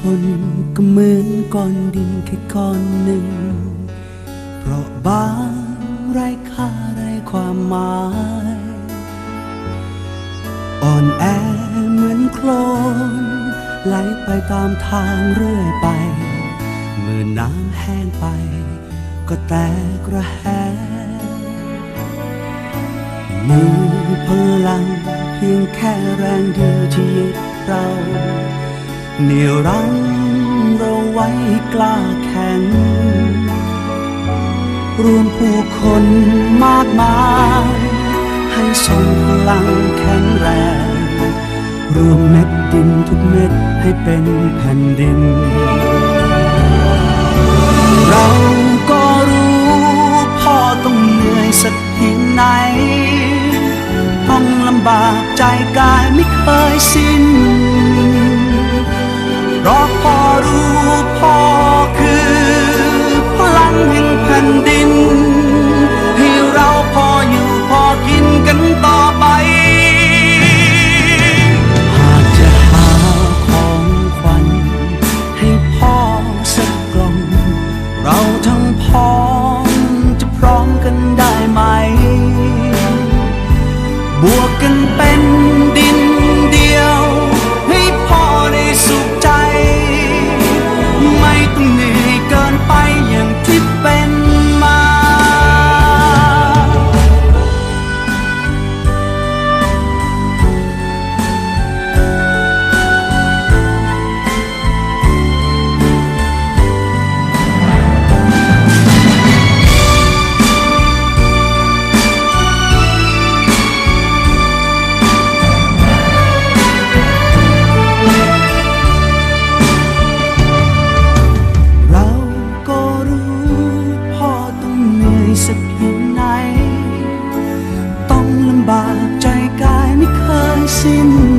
คนก็เหมือนก้อนดินแค่ก้อนหนึ่ง เพราะบางไร้ค่าไร้ความหมาย อ่อนแอเหมือนโคลนไหลไปตามทางเรื่อยไป เมื่อน้ำแห้งไป ก็แตกระแหงมีพลังเพียงแค่แรงเดียวที่ยึดเรา เหนี่ยวรั้งเราไว้กล้าแข็ง รวมผู้คนมากมาย ให้ทรงพลังแข็งแรง รวมเม็ดดินทุกเม็ดให้เป็นแผ่นดิน เราก็รู้พ่อต้องเหนื่อยสักเพียงไหน ต้องลำบากใจกายไม่เคยสิ้น พราะพอรู้พ่อคือพลังแห่งแผ่นดิน ให้เราพออยู่พอกินกันต่อไป หากจะหาของขวัญให้พ่อสักกล่อง เราทั้งพ้องจะพร้อมกันได้ไหม บวกกันเป็นดี 心。